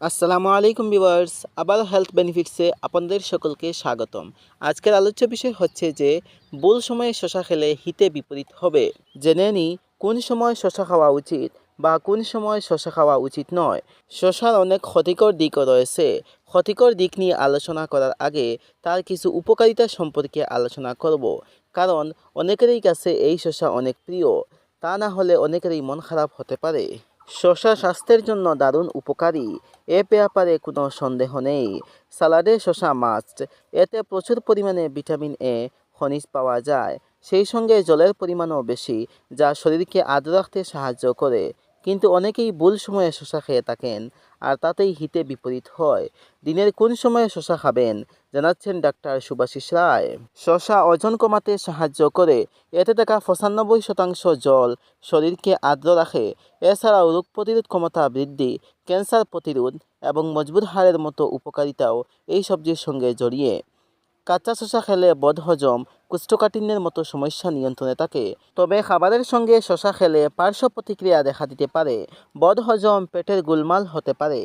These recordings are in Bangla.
আসসালামু আলাইকুম ভিউয়ার্স আবার হেলথ বেনিফিটসে আপনাদের সকলকে স্বাগতম। আজকের আলোচ্য বিষয় হচ্ছে যে, ভুল সময়ে শশা খেলে হিতে বিপরীত হবে। জেনে নি কোন সময় শশা খাওয়া উচিত বা কোন সময় শশা খাওয়া উচিত নয়। শশার অনেক ক্ষতিকর দিকও রয়েছে। ক্ষতিকর দিক নিয়ে আলোচনা করার আগে তার কিছু উপকারিতা সম্পর্কে আলোচনা করব। কারণ অনেকেরই কাছে এই শশা অনেক প্রিয়, তা না হলে অনেকেরই মন খারাপ হতে পারে। শশা স্বাস্থ্যের জন্য দারুণ উপকারী। এ ব্যাপারে কোনো সন্দেহ নেই। সালাডে শশা মাস্ট এতে প্রচুর পরিমাণে ভিটামিন এ খনিজ পাওয়া যায়। সেই সঙ্গে জলের পরিমাণও বেশি, যা শরীরকে আর্দ্র রাখতে সাহায্য করে। কিন্তু অনেকেই ভুল সময়ে শশা খেয়ে থাকেন, আর তাতেই হিতে বিপরীত হয়। দিনের কোন সময়ে শশা খাবেন? জানাচ্ছেন ডাক্তার সুভাষিস রায়। শশা ওজন কমাতে সাহায্য করে। এতে থাকা পঁচানব্বই শতাংশ জল শরীরকে আর্দ্র রাখে। এছাড়াও রোগ প্রতিরোধ ক্ষমতা বৃদ্ধি, ক্যান্সার প্রতিরোধ এবং মজবুত হাড়ের মতো উপকারিতাও এই সবজির সঙ্গে জড়িয়ে। কাঁচা শশা খেলে বদহজম, কোষ্ঠকাঠিন্যের মতো সমস্যা নিয়ন্ত্রণে থাকে। তবে খাবারের সঙ্গে শশা খেলে পার্শ্ব প্রতিক্রিয়া দেখা দিতে পারে, বদহজম পেটের গোলমাল হতে পারে।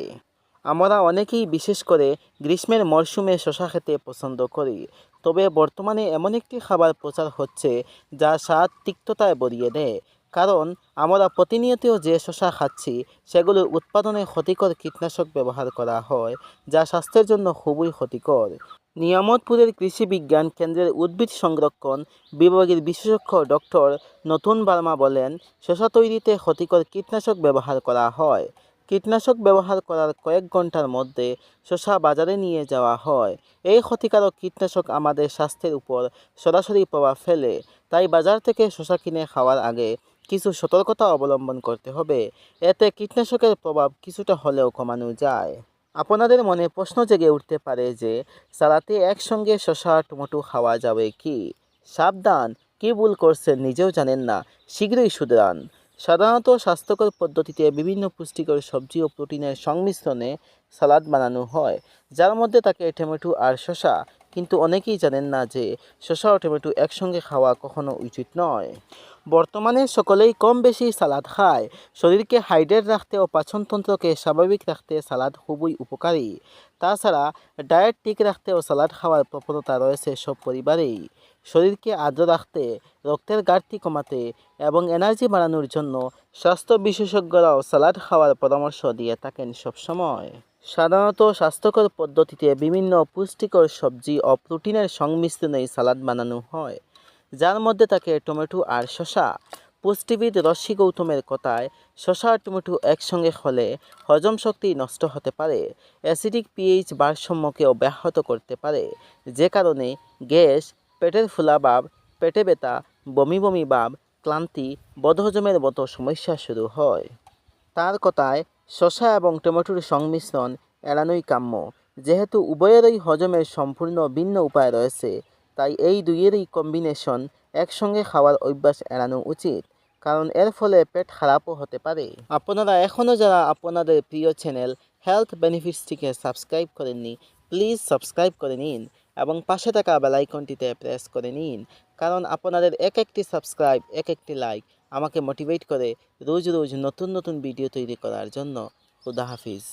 আমরা অনেকেই বিশেষ করে গ্রীষ্মের মরশুমে শশা খেতে পছন্দ করি, তবে বর্তমানে এমন একটি খাবার প্রচার হচ্ছে যা স্বাদ তিক্ততায় বরিয়ে দেয়। কারণ আমরা প্রতিনিয়ত যে শশা খাচ্ছি সেগুলোর উৎপাদনে ক্ষতিকর কীটনাশক ব্যবহার করা হয়, যা স্বাস্থ্যের জন্য খুবই ক্ষতিকর। নিয়ামতপুরের কৃষি বিজ্ঞান কেন্দ্রের উদ্ভিদ সংরক্ষণ বিভাগের বিশেষজ্ঞ ডক্টর নতুন বার্মা বলেন, শশা তৈরিতে ক্ষতিকর কীটনাশক ব্যবহার করা হয়। কীটনাশক ব্যবহার করার কয়েক ঘণ্টার মধ্যে শশা বাজারে নিয়ে যাওয়া হয়। এই ক্ষতিকারক কীটনাশক আমাদের স্বাস্থ্যের উপর সরাসরি প্রভাব ফেলে, তাই বাজার থেকে শশা কিনে খাওয়ার আগে কিছু সতর্কতা অবলম্বন করতে হবে। এতে কীটনাশকের প্রভাব কিছুটা হলেও কমানো যায়। আপনাদের মনে প্রশ্ন জেগে উঠতে পারে যে, সালাতে একসঙ্গে শশা টমেটো খাওয়া যাবে কি? সাবধান, কি ভুল করছেন নিজেও জানেন না, শীঘ্রই সুদরান সাধারণত স্বাস্থ্যকর পদ্ধতিতে বিভিন্ন পুষ্টিকর সবজি ও প্রোটিনের সংমিশ্রণে সালাদ বানানো হয়, যার মধ্যে থাকে টমেটো আর শশা কিন্তু অনেকেই জানেন না যে শসা ও টমেটো একসঙ্গে খাওয়া কখনো উচিত নয়। বর্তমানে সকলেই কম বেশি সালাদ খায়। শরীরকে হাইড্রেট রাখতে ও পাচনতন্ত্রকে স্বাভাবিক রাখতে সালাদ খুবই উপকারী। তাছাড়া ডায়েট ঠিক রাখতে ও সালাদ খাওয়ার প্রবণতা রয়েছে সব পরিবারেই। শরীরকে আর্দ্র রাখতে, রক্তের ঘাটতি কমাতে এবং এনার্জি বাড়ানোর জন্য স্বাস্থ্য বিশেষজ্ঞরাও সালাদ খাওয়ার পরামর্শ দিয়ে থাকেন সবসময়। সাধারণত স্বাস্থ্যকর পদ্ধতিতে বিভিন্ন পুষ্টিকর সবজি ও প্রোটিনের সংমিশ্রণে সালাদ বানানো হয়, যার মধ্যে থাকে টমেটো আর শশা পুষ্টিবিদ রশ্মি গৌতমের কথায় শশা আর টমেটো একসঙ্গে হলে হজম শক্তি নষ্ট হতে পারে, অ্যাসিডিক পিএইচ ভারসাম্যকেও ব্যাহত করতে পারে, যে কারণে গ্যাস, পেটের ফুলাভাব, পেটে ব্যথা, বমি বমি ভাব, ক্লান্তি, বদহজমের মতো সমস্যা শুরু হয়। তার কথায় শশা এবং টমেটোর সংমিশ্রণ এড়ানোই কাম্য। যেহেতু উভয়েরই হজমের সম্পূর্ণ ভিন্ন উপায় রয়েছে, তাই এই দুইয়েরই কম্বিনেশন একসঙ্গে খাওয়ার অভ্যাস এড়ানো উচিত, কারণ এর ফলে পেট খারাপও হতে পারে। আপনারা এখনও যারা আপনাদের প্রিয় চ্যানেল হেলথ বেনিফিটসটিকে সাবস্ক্রাইব করেননি প্লিজ সাবস্ক্রাইব করে নিন। এবং পাশে থাকা বেলাইকনটিতে প্রেস করে নিন। কারণ আপনাদের এক একটি সাবস্ক্রাইব এক একটি লাইক আমাকে মোটিভেট করে রোজ রোজ নতুন নতুন ভিডিও তৈরি করার জন্য। খুদা হাফিজ।